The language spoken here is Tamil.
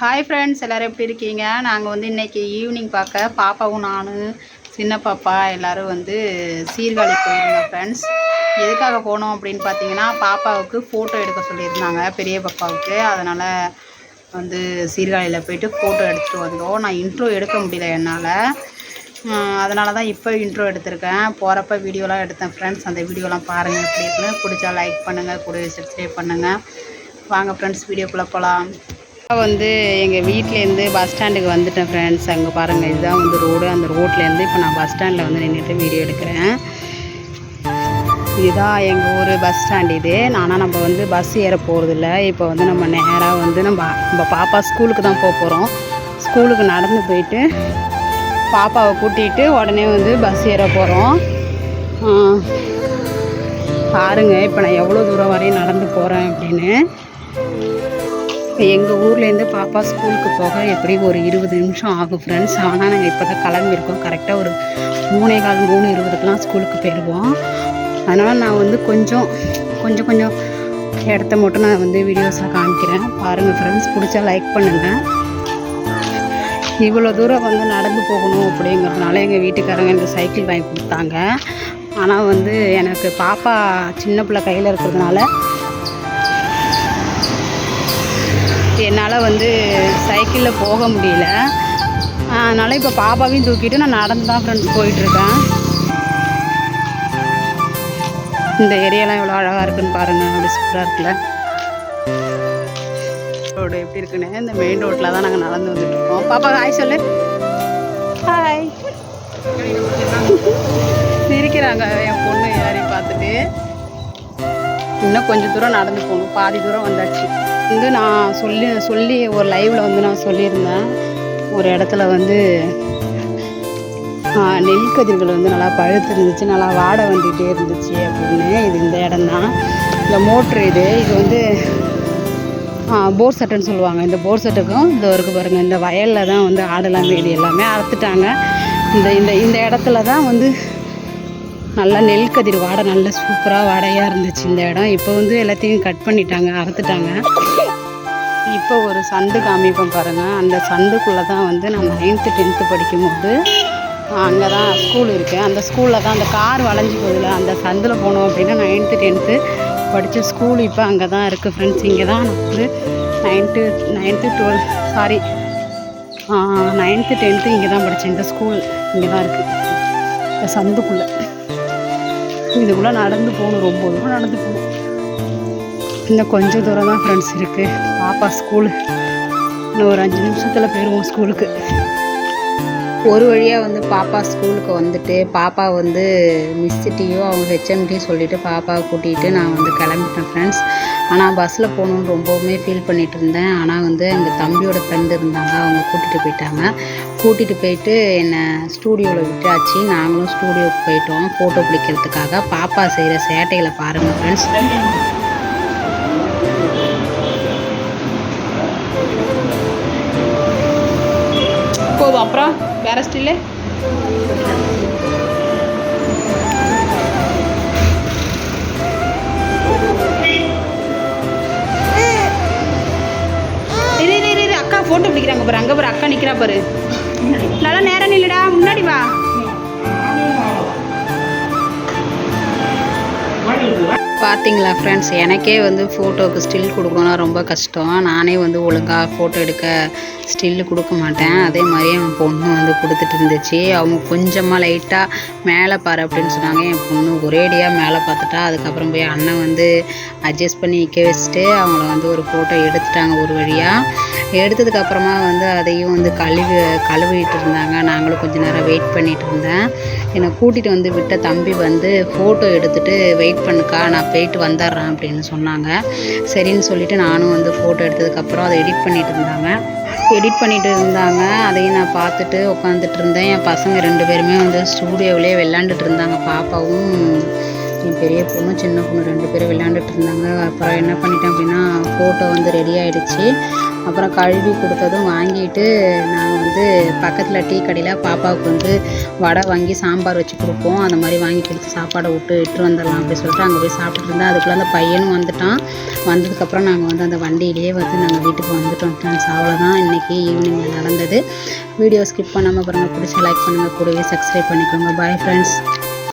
ஹாய் ஃப்ரெண்ட்ஸ் எல்லோரும் எப்படி இருக்கீங்க? நாங்கள் வந்து இன்றைக்கி ஈவினிங் பார்க்க பாப்பாவும் நான் சின்ன பாப்பா எல்லோரும் வந்து சீர்காழி போயிருந்தோம் ஃப்ரெண்ட்ஸ் எதுக்காக போனோம் அப்படின்னு பார்த்தீங்கன்னா பாப்பாவுக்கு ஃபோட்டோ எடுக்க சொல்லியிருந்தாங்க பெரிய பாப்பாவுக்கு. அதனால் வந்து சீர்காழியில் போயிட்டு ஃபோட்டோ எடுத்துகிட்டு வந்தோம். நான் இன்ட்ரோ எடுக்க முடியல என்னால். அதனால தான் இப்போ இன்ட்ரோ எடுத்திருக்கேன். போகிறப்ப வீடியோலாம் எடுத்தேன் ஃப்ரெண்ட்ஸ் அந்த வீடியோலாம் பாருங்கள் எப்படி இருக்குன்னு. பிடிச்சா லைக் பண்ணுங்கள் கூட சப்ஸ்கிரைப் பண்ணுங்கள் வாங்க ஃப்ரெண்ட்ஸ் வீடியோக்குள்ளே போகலாம் வந்து எங்கள் வீட்டிலேருந்து பஸ் ஸ்டாண்டுக்கு வந்துட்டேன் ஃப்ரெண்ட்ஸ் அங்கே பாருங்கள் இதுதான் வந்து ரோடு அந்த ரோட்லேருந்து இப்போ நான் பஸ் ஸ்டாண்டில் வந்து நின்றுட்டு வீடியோ எடுக்கிறேன். இதுதான் எங்கள் ஊர் பஸ் ஸ்டாண்ட் இது. ஆனால் நம்ம வந்து பஸ் ஏற போகிறதில்ல இப்போ வந்து நம்ம நேராக வந்து நம்ம நம்ம பாப்பா ஸ்கூலுக்கு தான் போக போகிறோம் ஸ்கூலுக்கு நடந்து போயிட்டு பாப்பாவை கூட்டிகிட்டு உடனே வந்து பஸ் ஏற போகிறோம் பாருங்கள் இப்போ நான் எவ்வளோ தூரம் வரையும் நடந்து போகிறேன் அப்படின்னு. எங்கள் ஊர்லேருந்து பாப்பா ஸ்கூலுக்கு போக எப்படி ஒரு இருபது நிமிஷம் ஆகும் ஃப்ரெண்ட்ஸ் ஆனால் நாங்கள் இப்போ தான் கிளம்பியிருக்கோம் கரெக்டாக ஒரு மூணே கால் மூணு இருபதுக்கெலாம் ஸ்கூலுக்கு போயிடுவோம். அதனால் நான் வந்து கொஞ்சம் கொஞ்சம் கொஞ்சம் இடத்த மட்டும் நான் வந்து வீடியோஸில் காமிக்கிறேன். பாருங்கள் ஃப்ரெண்ட்ஸ் பிடிச்சா லைக் பண்ணுங்கள் இவ்வளோ தூரம் வந்து நடந்து போகணும் அப்படிங்கிறதுனால எங்கள் வீட்டுக்காரங்க எனக்கு சைக்கிள் வாங்கி கொடுத்தாங்க. ஆனால் வந்து எனக்கு பாப்பா சின்ன பிள்ளை கையில் இருக்கிறதுனால என்னால் வந்து சைக்கிளில் போக முடியல. அதனால் இப்போ பாப்பாவையும் தூக்கிட்டு நான் நடந்து தான் ஃப்ரெண்ட்ஸ் போயிட்டுருக்கேன். இந்த ஏரியாலாம் எவ்வளோ அழகாக இருக்குன்னு பாருங்கள் அப்படி சூப்பராக இருக்குல்ல. ரோடு எப்படி இருக்குன்னு இந்த மெயின் ரோட்டில் தான் நாங்கள் நடந்து வந்துட்டுருக்கோம். பாப்பா ஹாய் சொல்லு. ஹாய் சிரிக்கிறாங்க என் பொண்ணு யாரையும் பார்த்துட்டு. இன்னும் கொஞ்சம் தூரம் நடந்து போகணும். பாதி தூரம் வந்தாச்சு. வந்து நான் சொல்லி சொல்லி ஒரு லைவில் வந்து நான் சொல்லியிருந்தேன். ஒரு இடத்துல வந்து நெல் கதிர்கள் வந்து நல்லா பழுத்து இருந்துச்சு நல்லா வாடை வந்துகிட்டே இருந்துச்சு அப்படின்னு. இது இந்த இடம் தான் இந்த மோட்ரு இது. இது வந்து போர் சட்டைன்னு சொல்லுவாங்க. இந்த போர் சட்டைக்கும் இந்த இருக்கு பாருங்கள் இந்த வயலில் தான் வந்து ஆடெல்லாம் வீடு எல்லாமே அறுத்துட்டாங்க. இந்த இந்த இந்த இடத்துல தான் வந்து நல்லா நெல் கதிர் வாடை நல்லா சூப்பராக வாடையாக இருந்துச்சு இந்த இடம். இப்போ வந்து எல்லாத்தையும் கட் பண்ணிட்டாங்க அறுத்துட்டாங்க. இப்போ ஒரு சந்து காமிப்போம் பாருங்கள் அந்த சந்துக்குள்ளே தான் வந்து நான் நைன்த்து டென்த்து படிக்கும்போது அங்கே தான் ஸ்கூல் இருக்குது அந்த ஸ்கூலில் தான் அந்த கார் வளைஞ்சி போதில்ல அந்த சந்தில் போனோம் அப்படின்னா நைன்த்து டென்த்து படித்த ஸ்கூல் இப்போ அங்கே தான் இருக்குது ஃப்ரெண்ட்ஸ் இங்கே தான் நான் வந்து ninth ninth twelve sorry ninth tenth இங்கே தான் படித்தேன் இந்த ஸ்கூல் இங்கே தான் இருக்குது இந்த சந்துக்குள்ளே. இதுக்குள்ளே நடந்து போகணும் ரொம்ப தூரம் நடந்து போகணும். இன்னும் கொஞ்சம் தூரம் தான் ஃப்ரெண்ட்ஸ் இருக்குது பாப்பா ஸ்கூலு இன்னும் ஒரு அஞ்சு நிமிஷத்தில் போயிடுவோம் ஸ்கூலுக்கு ஒரு வழியாக வந்து பாப்பா ஸ்கூலுக்கு வந்துட்டு பாப்பா வந்து மிஸ்ஸிட்டையோ அவங்க ஹெச்எம்டியும் சொல்லிவிட்டு பாப்பாவை கூட்டிகிட்டு நான் வந்து கிளம்பிட்டேன் ஃப்ரெண்ட்ஸ் ஆனால் பஸ்ஸில் போகணுன்னு ரொம்பவுமே ஃபீல் பண்ணிகிட்டு இருந்தேன். ஆனால் வந்து எங்கள் தம்பியோட ஃப்ரெண்டு இருந்தாங்க. அவங்க கூட்டிகிட்டு போயிட்டாங்க. கூட்டிகிட்டு போயிட்டு என்னை ஸ்டூடியோவில் விட்டாச்சு. நாங்களும் ஸ்டூடியோவுக்கு போயிட்டோம். ஃபோட்டோ பிடிக்கிறதுக்காக. பாப்பா செய்கிற சேட்டைகளை பாருங்கள் ஃப்ரெண்ட்ஸ் போதும் அப்புறம் வேற ஸ்டில்லு அக்கா ஃபோட்டோ பிடிக்கிறாங்க பாரு. அங்கே பாரு அக்கா நிற்கிறா பாரு. நல்லா நேரம் இல்லைடா முன்னாடி வா. பார்த்தீங்களா ஃப்ரெண்ட்ஸ் எனக்கே வந்து ஃபோட்டோவுக்கு ஸ்டில் கொடுக்கணும்னா ரொம்ப கஷ்டம். நானே வந்து ஒழுங்காக ஃபோட்டோ எடுக்க ஸ்டில்லு கொடுக்க மாட்டேன். அதே மாதிரி என் பொண்ணு வந்து கொடுத்துட்டு இருந்துச்சு. அவங்க கொஞ்சமாக லைட்டாக மேலே பாரு அப்படின்னு சொன்னாங்க. என் பொண்ணு ஒரேடியாக மேலே பார்த்துட்டா. அதுக்கப்புறம் போய் அண்ணன் வந்து அட்ஜஸ்ட் பண்ணி நிற்க வச்சுட்டு அவங்கள வந்து ஒரு ஃபோட்டோ எடுத்துட்டாங்க ஒரு வழியாக எடுத்ததுக்கப்புறமா வந்து அதையும் வந்து கழுவி கழுவிட்டு இருந்தாங்க. நாங்களும் கொஞ்ச நேரம் வெயிட் பண்ணிகிட்டு இருந்தேன். என்னை கூட்டிகிட்டு வந்து விட்ட தம்பி வந்து ஃபோட்டோ எடுத்துகிட்டு வெயிட் பண்ணுக்கா நான் போயிட்டு வந்துடுறேன் அப்படின்னு சொன்னாங்க. சரின்னு சொல்லிவிட்டு நானும் வந்து ஃபோட்டோ எடுத்ததுக்கப்புறம் அதை எடிட் பண்ணிகிட்டு இருந்தாங்க. எடிட் பண்ணிகிட்டு இருந்தாங்க. அதையும் நான் பார்த்துட்டு உட்காந்துட்டு இருந்தேன். என் பசங்க ரெண்டு பேருமே வந்து ஸ்டூடியோவிலே விளாண்டுட்டு இருந்தாங்க. பாப்பாவும் என் பெரிய பொண்ணு சின்ன பொண்ணு ரெண்டு பேரும் விளையாண்டுட்டு இருந்தாங்க. அப்புறம் என்ன பண்ணிட்டேன் அப்படின்னா ஃபோட்டோ வந்து ரெடி ஆகிடுச்சு அப்புறம் கழுவி கொடுத்ததும் வாங்கிட்டு நாங்கள் வந்து பக்கத்தில் டீ கடையில் பாப்பாவுக்கு வந்து வடை வாங்கி சாம்பார் வச்சு கொடுப்போம். அந்த மாதிரி வாங்கி கொடுத்து சாப்பாடை விட்டு இட்டு வந்துடலாம் அப்படின்னு சொல்லிட்டு அங்கே போய் சாப்பிட்டுட்டு இருந்தேன். அதுக்குள்ளே அந்த பையனும் வந்துட்டான். வந்ததுக்கப்புறம் நாங்கள் வந்து அந்த வண்டியிலேயே வந்து நாங்கள் வீட்டுக்கு வந்துட்டோம் ஃப்ரெண்ட்ஸ் அவ்வளோதான் இன்றைக்கி ஈவினிங்கில் நடந்தது. வீடியோ ஸ்கிப் பண்ணாமல் பாருங்கள் பிடிச்ச லைக் பண்ணுங்கள் கூடவே சப்ஸ்கிரைப் பண்ணிக்கோங்க. Bye friends